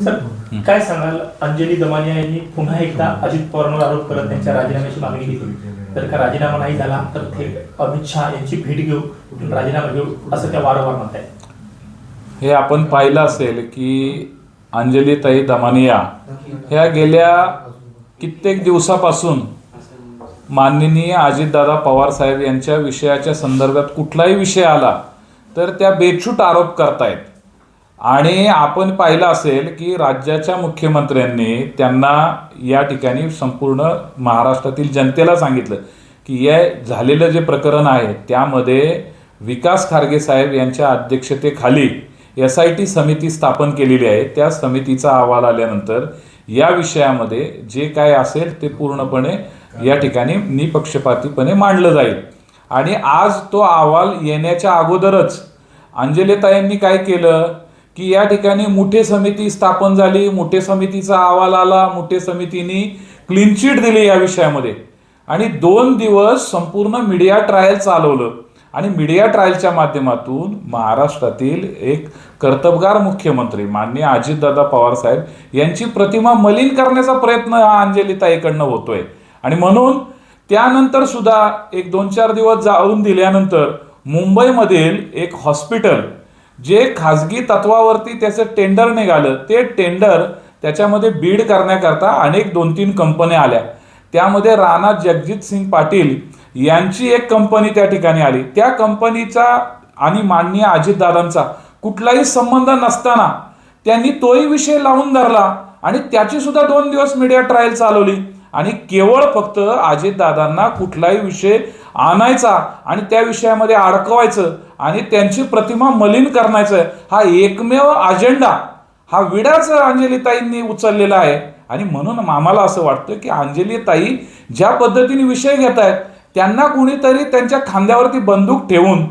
Sir काय सांगाल? अंजली दमानिया यांनी पुन्हा एकदा अजित पवारांवर आरोप करत त्यांच्या राजीनाम्याची मागणी केली तर का राजीनामा नाही झाला तर थेट अमित शहा यांची भेट घेऊ राजीनामा घेऊ असं त्या वारंवार म्हणतायत. हे आपण पाहिलं असेल की अंजलीताई दमानिया ह्या गेल्या कित्येक दिवसापासून माननीय अजितदादा पवार साहेब यांच्या विषयाच्या संदर्भात कुठलाही विषय आला तर त्या बेछूट आरोप करतायत. आणि आपण पाहिलं असेल की राज्याच्या मुख्यमंत्र्यांनी त्यांना या ठिकाणी संपूर्ण महाराष्ट्रातील जनतेला सांगितलं की या झालेलं जे प्रकरण आहे त्यामध्ये विकास खारगे साहेब यांच्या अध्यक्षतेखाली एस आय टी समिती स्थापन केलेली आहे. त्या समितीचा अहवाल आल्यानंतर या विषयामध्ये जे काय असेल ते पूर्णपणे या ठिकाणी निपक्षपातीपणे मांडलं जाईल. आणि आज तो अहवाल येण्याच्या अगोदरच अंजलिताईंनी काय केलं? की या ठिकाणी मुठे समिती स्थापन झाली मुठे समितीचा अहवाल आला मुठे समितीने क्लीन चिट दिली या विषयामध्ये. आणि दोन दिवस संपूर्ण मीडिया ट्रायल चालवलं. आणि मीडिया ट्रायलच्या माध्यमातून महाराष्ट्रातील एक कर्तबगार मुख्यमंत्री माननीय अजितदादा पवार साहेब यांची प्रतिमा मलिन करण्याचा प्रयत्न हा अंजलिताईकडनं होतोय. आणि म्हणून त्यानंतर सुद्धा एक दोन चार दिवस जाऊन दिल्यानंतर मुंबईमधील एक हॉस्पिटल जे खाजगी तत्वावरती त्याचं टेंडर निघालं ते टेंडर त्याच्यामध्ये बीड करण्याकरता अनेक दोन तीन कंपन्या आल्या. त्यामध्ये राणा जगजित सिंग पाटील यांची एक कंपनी त्या ठिकाणी आली. त्या कंपनीचा आणि माननीय अजितदादांचा कुठलाही संबंध नसताना त्यांनी तोही विषय लावून धरला आणि त्याची सुद्धा दोन दिवस मीडिया ट्रायल चालवली. आणि केवळ फक्त अजितदादांना कुठलाही विषय आणायचा आणि त्या विषयामध्ये अडकवायचं आणि त्यांची प्रतिमा मलिन करण्याचं हा एकमेव अजेंडा हा विडाच अंजलीताईंनी उचललेला आहे. आणि म्हणून आम्हाला असं वाटतं की अंजलीताई ज्या पद्धतीने विषय घेत आहेत त्यांना कुणीतरी त्यांच्या खांद्यावरती बंदूक ठेवून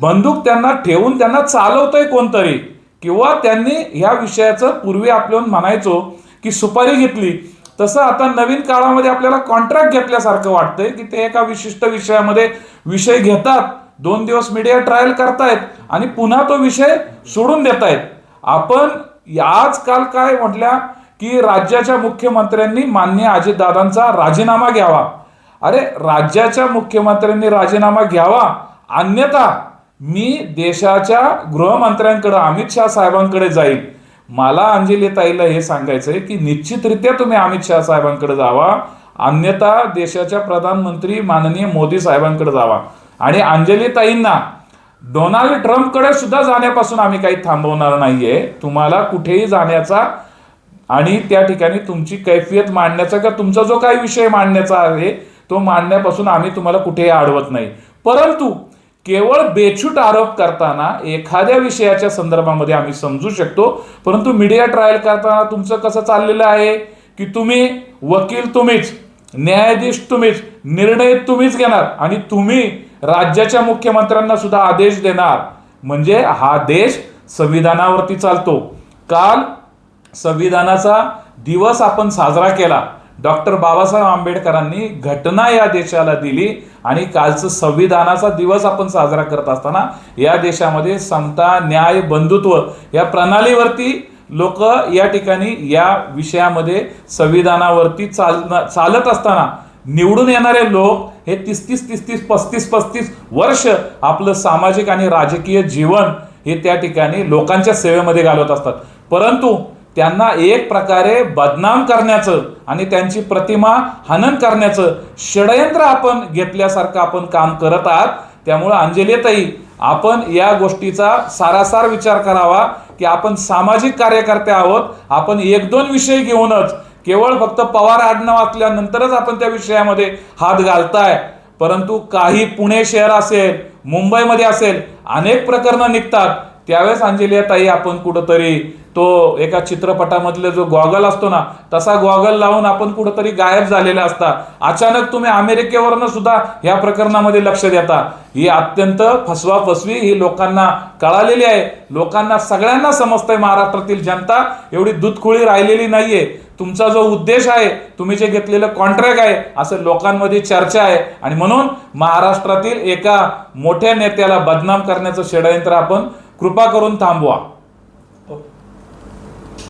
बंदूक त्यांना ठेवून त्यांना चालवतंय कोणतरी किंवा त्यांनी ह्या विषयाचं पूर्वी आपल्याहून म्हणायचो की सुपारी घेतली तसं आता नवीन काळामध्ये आपल्याला कॉन्ट्रॅक्ट घेतल्यासारखं वाटतंय की ते एका विशिष्ट विषयामध्ये विषय घेतात. दोन दिवस मीडिया ट्रायल करतायत आणि पुन्हा तो विषय सोडून देत आहेत आपण आजकाल काय म्हटल्या की राज्याच्या मुख्यमंत्र्यांनी मान्य अजितदादांचा राजीनामा घ्यावा. अरे राज्याच्या मुख्यमंत्र्यांनी राजीनामा घ्यावा. अन्यथा मी देशाच्या गृहमंत्र्यांकडे अमित शहा साहेबांकडे जाईल. मला अंजलीताईला हे सांगायचं आहे की निश्चितरित्या तुम्ही अमित शहा साहेबांकडे जावा. अन्यथा देशाच्या प्रधानमंत्री माननीय मोदी साहेबांकडे जावा. आणि अंजलीताईंना डोनाल्ड ट्रम्पकडे सुद्धा जाण्यापासून आम्ही काही थांबवणार नाहीये. तुम्हाला कुठेही जाण्याचा आणि त्या ठिकाणी तुमची कैफियत मांडण्याचा का तुमचा जो काही विषय मांडण्याचा आहे तो मांडण्यापासून आम्ही तुम्हाला कुठेही अडवत नाही. परंतु केवळ बेछूट आरोप करताना एखाद्या विषयाच्या संदर्भामध्ये आम्ही समजू शकतो. परंतु मीडिया ट्रायल करताना तुमचं कसं चाललेलं आहे? की तुम्ही वकील तुम्हीच न्यायाधीश तुम्हीच निर्णय तुम्हीच घेणार आणि तुम्ही राज्याच्या मुख्यमंत्र्यांना सुद्धा आदेश देणार. म्हणजे हा देश संविधानावरती चालतो. काल संविधानाचा दिवस आपण साजरा केला. डॉक्टर बाबासाहेब आंबेडकरांनी घटना या देशाला दिली आणि कालचं संविधानाचा दिवस आपण साजरा करत असताना या देशामध्ये समता न्याय बंधुत्व या प्रणालीवरती लोक या ठिकाणी या विषयामध्ये संविधानावरती चाल चालत असताना निवडून येणारे लोक हे तीस तीस तीस तीस पस्तीस पस्तीस वर्ष आपलं सामाजिक आणि राजकीय जीवन हे त्या ठिकाणी लोकांच्या सेवेमध्ये घालवत असतात. परंतु त्यांना एक प्रकारे बदनाम करण्याचं आणि त्यांची प्रतिमा हनन करण्याचं षडयंत्र आपण घेतल्यासारखं आपण काम करत आहात. त्यामुळं अंजलीताई आपण या गोष्टीचा सारासार विचार करावा की आपण सामाजिक कार्यकर्ते आहोत. आपण एक दोन विषय घेऊनच केवळ फक्त पवार आडनाव असल्यानंतरच आपण त्या विषयामध्ये हात घालताय. परंतु काही पुणे शहर असेल मुंबईमध्ये असेल अनेक प्रकरणं निघतात. त्यावेळेस अंजलीताई आपण कुठंतरी तो एका चित्रपटामधले जो गॉगल असतो ना तसा गॉगल लावून आपण कुठंतरी गायब झालेला असता. अचानक तुम्ही अमेरिकेवरनं सुद्धा या प्रकरणामध्ये लक्ष देता. ही अत्यंत फसवा फसवी ही लोकांना कळालेली आहे. लोकांना सगळ्यांना समजतंय महाराष्ट्रातील जनता एवढी दुधखुळी राहिलेली नाहीये. तुमचा जो उद्देश आहे तुम्ही जे घेतलेलं कॉन्ट्रॅक्ट आहे असं लोकांमध्ये चर्चा आहे. आणि म्हणून महाराष्ट्रातील एका मोठ्या नेत्याला बदनाम करण्याचं षडयंत्र आपण कृपा करून थांबवा.